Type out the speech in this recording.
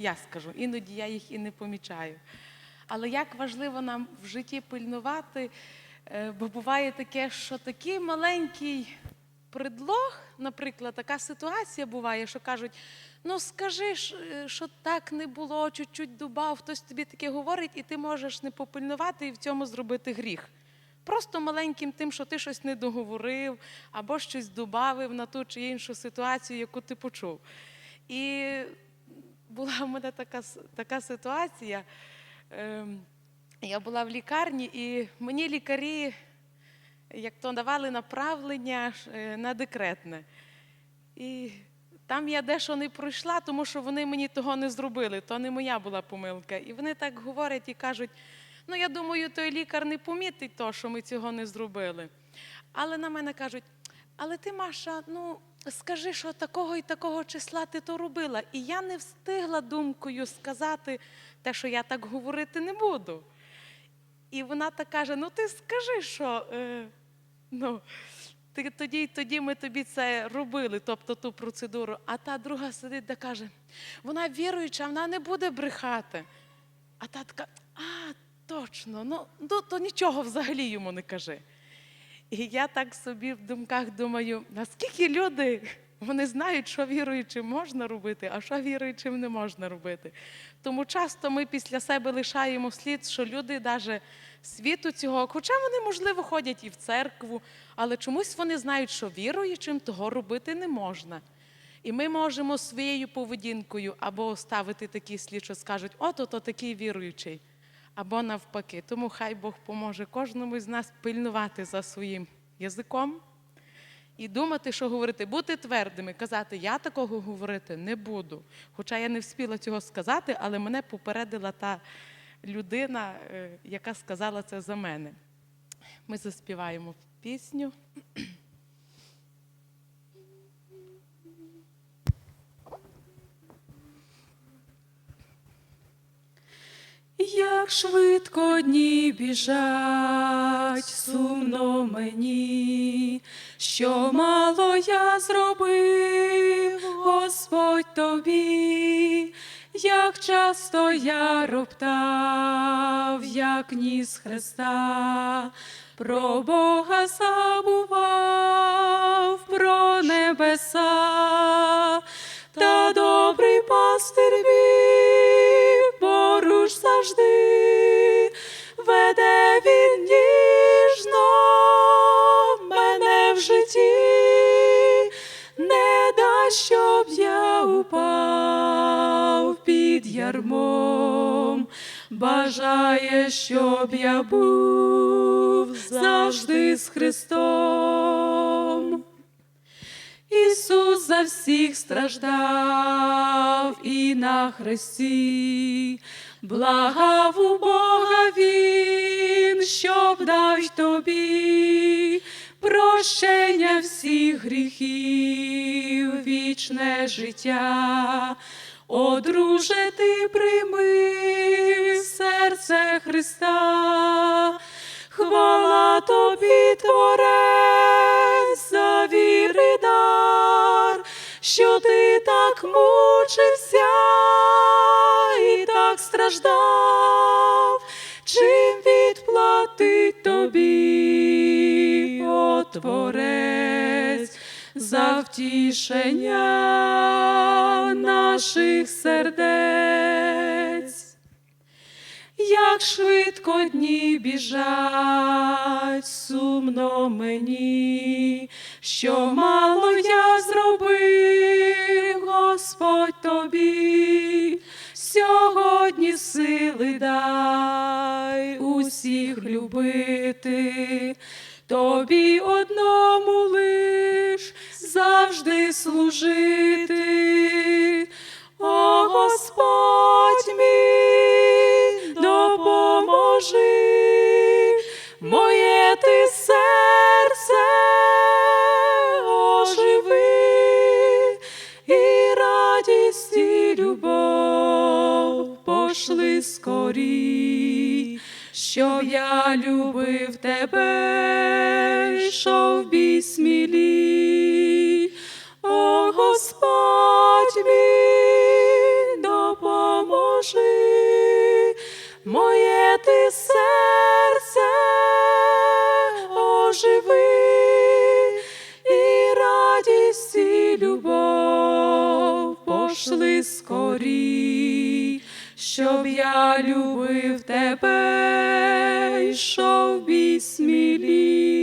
Я скажу, іноді я їх і не помічаю. Але як важливо нам в житті пильнувати, е, бо буває таке, що такий маленький предлог, наприклад, така ситуація буває, що кажуть: ну скажи, е, що так не було, чуть-чуть дубав, хтось тобі таке говорить, і ти можеш не попильнувати і в цьому зробити гріх. Просто маленьким тим, що ти щось не договорив або щось додав на ту чи іншу ситуацію, яку ти почув. І була в мене така, така ситуація. Ем, Я була в лікарні, і мені лікарі, як то давали направлення е, на декретне. І там я дещо не пройшла, тому що вони мені того не зробили. То не моя була помилка. І вони так говорять і кажуть: ну я думаю, той лікар не помітить то, що ми цього не зробили. Але на мене кажуть: але ти, Маша, ну скажи, що такого і такого числа ти то робила. І я не встигла думкою сказати те, що я так говорити не буду. І вона так каже: ну ти скажи, що е, ну, ти, тоді, тоді ми тобі це робили, тобто ту процедуру. А та друга сидить та каже: вона віруюча, вона не буде брехати. А та така, а, точно, ну, ну то нічого взагалі йому не кажи. І я так собі в думках думаю, наскільки люди вони знають, що віруючим можна робити, а що віруючим не можна робити. Тому часто ми після себе лишаємо слід, що люди навіть світу цього, хоча вони, можливо, ходять і в церкву, але чомусь вони знають, що віруючим того робити не можна. І ми можемо своєю поведінкою або ставити такий слід, що скажуть, ото то такий віруючий, або навпаки. Тому хай Бог поможе кожному з нас пильнувати за своїм язиком і думати, що говорити, бути твердими, казати, я такого говорити не буду. Хоча я не вспіла цього сказати, але мене попередила та людина, е, яка сказала це за мене. Ми заспіваємо пісню. Як швидко дні біжать, сумно мені, що мало я зробив, Господь тобі, як часто я роптав, як ніс Христа, про Бога забував, про небеса, та добрий пастир мій завжди, веде він ніжно. Мене в житті, не дасть, щоб я упав під ярмом, бажає, щоб я був завжди з Христом. Ісус за всіх страждав і на хресті, благав у Бога Він, щоб дав тобі прощення всіх гріхів, вічне життя. О, друже, ти прийми серце Христа, хвала тобі, Творець, за віри що ти так мучився і так страждав, чим відплатить тобі, о Творець, за втішення наших сердець. Як швидко дні біжать, сумно мені, що мало я зробив, Господь тобі, сьогодні сили дай усіх любити, тобі одному лиш завжди служити. Пошли скорій, що я любив тебе, йшов бій смілій. О Господь мій, допоможи. моє ти серце оживи, і радість любов пошли скорій, щоб я любив тебе, йшов бій смілій.